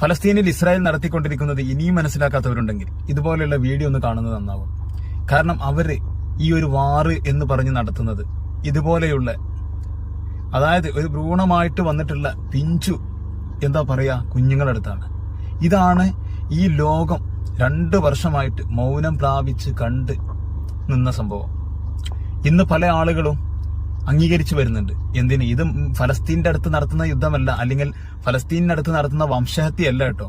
ഫലസ്തീനിൽ ഇസ്രായേൽ നടത്തിക്കൊണ്ടിരിക്കുന്നത് ഇനിയും മനസ്സിലാക്കാത്തവരുണ്ടെങ്കിൽ ഇതുപോലെയുള്ള വീഡിയോ ഒന്ന് കാണുന്നത് നന്നാവും. കാരണം അവർ ഈ ഒരു വാറ് എന്ന് പറഞ്ഞ് നടത്തുന്നത് ഇതുപോലെയുള്ള അതായത് ഒരു ഭ്രൂണമായിട്ട് വന്നിട്ടുള്ള പിഞ്ചു എന്താ പറയാ കുഞ്ഞുങ്ങളുടെ അടുത്താണ്. ഇതാണ് ഈ ലോകം രണ്ട് വർഷമായിട്ട് മൗനം പ്രാപിച്ച് കണ്ട് നിന്ന സംഭവം. ഇന്ന് പല ആളുകളും അംഗീകരിച്ചു വരുന്നുണ്ട്. എന്തിന്? ഇത് ഫലസ്തീന്റെ അടുത്ത് നടത്തുന്ന യുദ്ധമല്ല. അല്ലെങ്കിൽ ഫലസ്തീനിന്റെ അടുത്ത് നടത്തുന്ന വംശഹത്യയല്ല കേട്ടോ.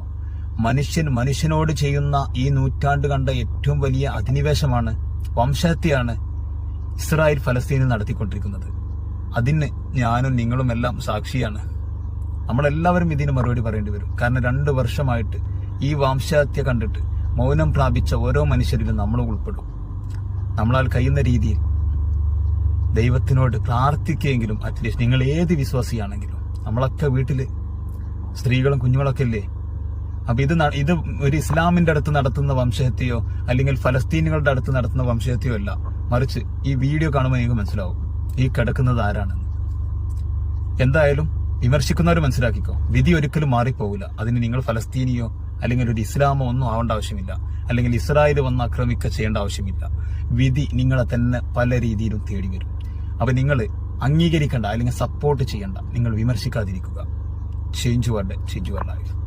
മനുഷ്യൻ മനുഷ്യനോട് ചെയ്യുന്ന ഈ നൂറ്റാണ്ട് കണ്ട ഏറ്റവും വലിയ അധിനിവേശമാണ് വംശഹത്യയാണ് ഇസ്രായേൽ ഫലസ്തീനിൽ നടത്തിക്കൊണ്ടിരിക്കുന്നത്. അതിന് ഞാനും നിങ്ങളും എല്ലാം സാക്ഷിയാണ്. നമ്മളെല്ലാവരും ഇതിന് മറുപടി പറയേണ്ടി വരും. കാരണം രണ്ട് വർഷമായിട്ട് ഈ വംശഹത്യ കണ്ടിട്ട് മൗനം പ്രാപിച്ച ഓരോ മനുഷ്യരിലും നമ്മൾ ഉൾപ്പെടും. നമ്മളാൽ കഴിയുന്ന രീതിയിൽ ദൈവത്തിനോട് പ്രാർത്ഥിക്കുകയെങ്കിലും അറ്റ്ലീസ്റ്റ് നിങ്ങൾ ഏത് വിശ്വാസിയാണെങ്കിലും. നമ്മളൊക്കെ വീട്ടിൽ സ്ത്രീകളും കുഞ്ഞുങ്ങളൊക്കെ ഇല്ലേ? അപ്പൊ ഇത് ഇത് ഒരു ഇസ്ലാമിന്റെ അടുത്ത് നടത്തുന്ന വംശഹത്യയോ അല്ലെങ്കിൽ ഫലസ്തീനുകളുടെ അടുത്ത് നടത്തുന്ന വംശഹത്യയോ അല്ല. മറിച്ച് ഈ വീഡിയോ കാണുമ്പോൾ നിങ്ങൾക്ക് മനസ്സിലാവും. ഈ കിടക്കുന്നത് ആരാണെന്ന്. എന്തായാലും വിമർശിക്കുന്നവർ മനസ്സിലാക്കിക്കോ. വിധി ഒരിക്കലും മാറിപ്പോകില്ല അതിന് നിങ്ങൾ ഫലസ്തീനിയോ അല്ലെങ്കിൽ ഒരു ഇസ്ലാമോ ഒന്നും ആവേണ്ട ആവശ്യമില്ല. അല്ലെങ്കിൽ ഇസ്രായേൽ വന്ന് ആക്രമിക്കുക ചെയ്യേണ്ട ആവശ്യമില്ല. വിധി നിങ്ങളെ തന്നെ പല രീതിയിലും തേടി വരും അപ്പൊ നിങ്ങൾ അംഗീകരിക്കേണ്ട അല്ലെങ്കിൽ സപ്പോർട്ട് ചെയ്യേണ്ട. നിങ്ങൾ വിമർശിക്കാതിരിക്കുക. ചേഞ്ച് വേണ്ട ചേഞ്ച് വേണ്ട ലൈഫ്